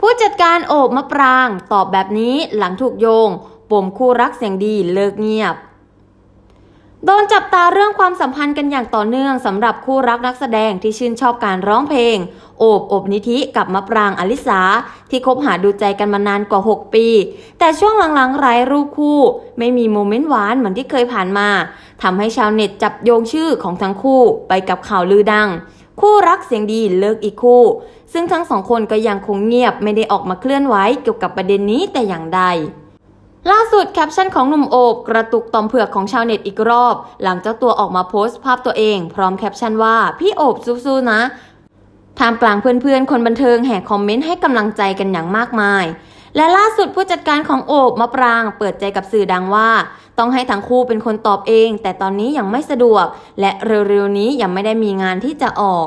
ผู้จัดการโอบมะปรางตอบแบบนี้หลังถูกโยง ปมคู่รักเสียงดีเลิกเงียบ โดนจับตาเรื่องความสัมพันธ์กันอย่างต่อเนื่องสำหรับคู่รักนักแสดงที่ชื่นชอบการร้องเพลง โอบอบนิธิกับมะปรางอลิสา ที่คบหาดูใจกันมานานกว่า 6 ปี แต่ช่วงหลังๆไร้รูปคู่ ไม่มีโมเมนต์หวานเหมือนที่เคยผ่านมาทำให้ชาวเน็ตจับโยงชื่อของทั้งคู่ไปกับข่าวลือดัง คู่รักเสียงดีเลิกอีกคู่ ซึ่งทั้งสองคนก็ยังคงเงียบไม่ได้ออกมาเคลื่อนไหวเกี่ยวกับประเด็นนี้แต่อย่างใด ล่าสุดแคปชั่นของหนุ่มโอบกระตุกต่อมเผือกของชาวเน็ตอีกรอบ หลังเจ้าตัวออกมาโพสต์ภาพตัวเอง พร้อมแคปชั่นว่าพี่โอบสู้ๆนะท่ามกลางเพื่อนๆ คนบันเทิงแห่คอมเมนต์ให้กำลังใจกันอย่างมากมาย และล่าสุดผู้จัดการของโอบมะปราง เปิดใจกับสื่อดังว่า ต้องให้ทั้งคู่เป็นคนตอบเอง แต่ตอนนี้ยังไม่สะดวก และเร็วๆนี้ยังไม่ได้มีงานที่จะออก